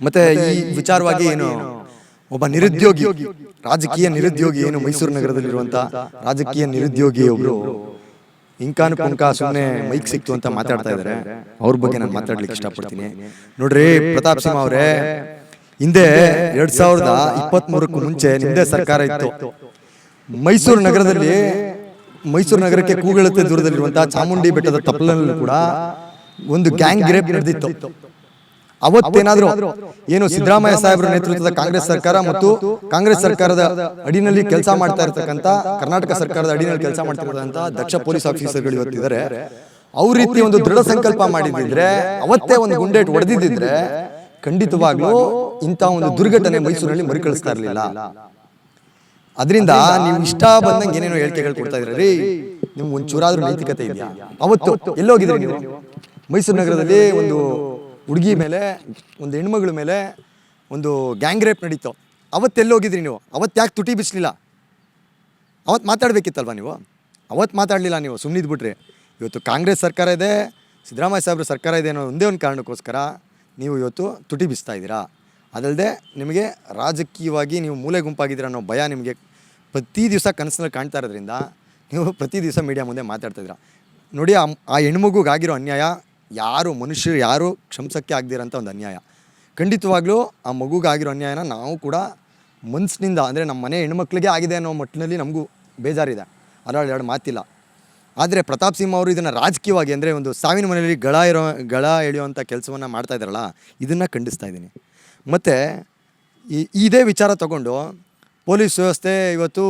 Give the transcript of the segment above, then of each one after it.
ಮತ್ತೆ ಈ ವಿಚಾರವಾಗಿ ಏನು ಒಬ್ಬ ನಿರುದ್ಯೋಗಿ ರಾಜಕೀಯ ನಿರುದ್ಯೋಗಿ ಏನು ಮೈಸೂರು ನಗರದಲ್ಲಿರುವಂತ ರಾಜಕೀಯ ನಿರುದ್ಯೋಗಿ ಒಬ್ರು ಇಂಕಾನು ಪುಂಕ ಸುಮ್ಮನೆ ಮೈಕ್ ಸಿಕ್ತು ಅಂತ ಮಾತಾಡ್ತಾ ಇದ್ದಾರೆ. ಅವ್ರ ಬಗ್ಗೆ ನಾನು ಮಾತಾಡ್ಲಿಕ್ಕೆ ಇಷ್ಟಪಡ್ತೀನಿ. ನೋಡ್ರಿ ಪ್ರತಾಪ್ ಸಿಂಹ ಅವರೇ ಹಿಂದೆ ಎರಡ್ ಸಾವಿರದ ಇಪ್ಪತ್ತ್ ಮೂರಕ್ಕೂ ಮುಂಚೆ ನಿಮ್ದೇ ಸರ್ಕಾರ ಇತ್ತು. ಮೈಸೂರು ನಗರದಲ್ಲಿ ಮೈಸೂರು ನಗರಕ್ಕೆ ಕೂಗಳತೆ ದೂರದಲ್ಲಿರುವಂತಹ ಚಾಮುಂಡಿ ಬೆಟ್ಟದ ತಪ್ಪಲಲ್ಲೂ ಕೂಡ ಒಂದು ಗ್ಯಾಂಗ್ ಗ್ರೇಪ್ ನಡೆದಿತ್ತು. ಅವತ್ತೇನಾದ್ರೂ ಏನು ಸಿದ್ದರಾಮಯ್ಯ ಸಾಹೇಬರ ನೇತೃತ್ವದ ಕಾಂಗ್ರೆಸ್ ಸರ್ಕಾರ ಮತ್ತು ಕಾಂಗ್ರೆಸ್ ಸರ್ಕಾರದ ಅಡಿನಲ್ಲಿ ಕೆಲಸ ಮಾಡ್ತಾ ಇರತಕ್ಕಂತ ಕರ್ನಾಟಕ ಸರ್ಕಾರದ ಅಡಿನಲ್ಲಿ ಕೆಲಸ ಮಾಡ್ತಿರತಕ್ಕಂತ ದಕ್ಷ ಪೊಲೀಸ್ ಆಫೀಸರ್ಗಳು ಇವತ್ತಿದ್ದಾರೆ ಅವ್ರ ರೀತಿ ಒಂದು ದೃಢ ಸಂಕಲ್ಪ ಮಾಡಿದ್ರೆ ಅವತ್ತೇ ಒಂದು ಗುಂಡೇಟ್ ಹೊಡೆದಿದ್ರೆ ಖಂಡಿತವಾಗ್ಲೂ ಇಂಥ ಒಂದು ದುರ್ಘಟನೆ ಮೈಸೂರಿನಲ್ಲಿ ಮರುಕಳಿಸ್ತಾ ಇರಲಿಲ್ಲ. ಅದರಿಂದ ನೀವು ಇಷ್ಟ ಬಂದಂಗೆ ಏನೇನೋ ಹೇಳಿಕೆಗಳು ಕೊಡ್ತಾ ಇದ್ರಿ ರೀ ಒಂದು ಒಂಚೂರಾದ್ರೂ ನೈತಿಕತೆ ಇದೆಯಾ? ಅವತ್ತು ಎಲ್ಲೋಗಿದ್ರಿ ನೀವು? ಮೈಸೂರು ನಗರದಲ್ಲಿ ಒಂದು ಹುಡುಗಿ ಮೇಲೆ, ಒಂದು ಹೆಣ್ಮಗಳ ಮೇಲೆ ಒಂದು ಗ್ಯಾಂಗ್ ರೇಪ್ ನಡೀತು ಅವತ್ತೆಲ್ಲೋಗಿದ್ರಿ ನೀವು? ಅವತ್ತು ಯಾಕೆ ತುಟಿ ಬಿಚ್ಚಲಿಲ್ಲ ಅವತ್ತು ಮಾತಾಡಬೇಕಿತ್ತಲ್ವ ನೀವು? ಅವತ್ತು ಮಾತಾಡಲಿಲ್ಲ ನೀವು ಸುಮ್ಮನಿದ್ಬಿಟ್ರಿ ಇವತ್ತು ಕಾಂಗ್ರೆಸ್ ಸರ್ಕಾರ ಇದೆ, ಸಿದ್ದರಾಮಯ್ಯ ಸಾಹೇಬ್ರ ಸರ್ಕಾರ ಇದೆ ಅನ್ನೋ ಒಂದೇ ಒಂದು ಕಾರಣಕ್ಕೋಸ್ಕರ ನೀವು ಇವತ್ತು ತುಟಿ ಬಿಸ್ತಾ ಇದ್ದೀರಾ? ಅದಲ್ಲದೆ ನಿಮಗೆ ರಾಜಕೀಯವಾಗಿ ನೀವು ಮೂಲೆ ಗುಂಪಾಗಿದ್ದೀರ ಅನ್ನೋ ಭಯ ನಿಮಗೆ ಪ್ರತಿ ದಿವಸ ಕನಸಿನಲ್ಲಿ ಕಾಣ್ತಾ ಇರೋದ್ರಿಂದ, ನೀವು ಪ್ರತಿ ದಿವಸ ಮೀಡಿಯಾ ಮುಂದೆ ಮಾತಾಡ್ತಾ ಇದ್ದೀರಾ? ನೋಡಿ ಆ ಹೆಣ್ಮಗುಗಾಗಿರೋ ಅನ್ಯಾಯ ಯಾರು ಮನುಷ್ಯರು ಯಾರು ಕ್ಷಮಿಸೋಕ್ಕೆ ಆಗದಿರೋಂಥ ಒಂದು ಅನ್ಯಾಯ. ಖಂಡಿತವಾಗ್ಲೂ ಆ ಮಗುಗಾಗಿರೋ ಅನ್ಯಾಯನ ನಾವು ಕೂಡ ಮನಸ್ಸಿನಿಂದ ಅಂದರೆ ನಮ್ಮ ಮನೆ ಹೆಣ್ಮಕ್ಳಿಗೆ ಆಗಿದೆ ಅನ್ನೋ ಮಟ್ಟಿನಲ್ಲಿ ನಮಗೂ ಬೇಜಾರಿದೆ. ಅದರಲ್ಲಿ ಎರಡು ಮಾತಿಲ್ಲ. ಆದರೆ ಪ್ರತಾಪ್ ಸಿಂಹ ಅವರು ಇದನ್ನು ರಾಜಕೀಯವಾಗಿ, ಅಂದರೆ ಒಂದು ಸಾವಿನ ಮನೆಯಲ್ಲಿ ಗಳ ಇರೋ, ಗಳ ಎಳೆಯುವಂಥ ಕೆಲಸವನ್ನು ಮಾಡ್ತಾ ಇದ್ದಾರಲ್ಲ, ಇದನ್ನು ಖಂಡಿಸ್ತಾ ಇದ್ದೀನಿ. ಮತ್ತು ಇದೇ ವಿಚಾರ ತಗೊಂಡು ಪೊಲೀಸ್ ವ್ಯವಸ್ಥೆ ಇವತ್ತು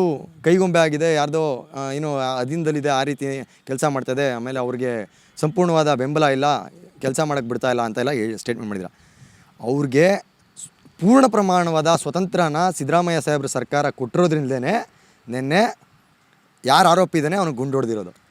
ಕೈಗೊಂಬೆ ಆಗಿದೆ. ಯಾರ್ದೋ ಏನು ಅಧೀನದಲ್ಲಿದೆ, ಆ ರೀತಿ ಕೆಲಸ ಮಾಡ್ತಾಯಿದೆ ಆಮೇಲೆ ಅವ್ರಿಗೆ ಸಂಪೂರ್ಣವಾದ ಬೆಂಬಲ ಇಲ್ಲ. ಕೆಲಸ ಮಾಡೋಕ್ಕೆ ಬಿಡ್ತಾ ಇಲ್ಲ ಅಂತ ಅಂತೆಲ್ಲ ಸ್ಟೇಟ್ಮೆಂಟ್ ಮಾಡಿದ್ರು. ಅವ್ರಿಗೆ ಪೂರ್ಣ ಪ್ರಮಾಣವಾದ ಸ್ವತಂತ್ರನ ಸಿದ್ದರಾಮಯ್ಯ ಸಾಹೇಬ್ರ ಸರ್ಕಾರ ಕೊಟ್ಟಿರೋದ್ರಿಂದಲೇ ನಿನ್ನೆ ಯಾರು ಆರೋಪಿ ಇದ್ದಾನೆ ಅವನು ಗುಂಡು ಹೊಡೆದಿರೋದು.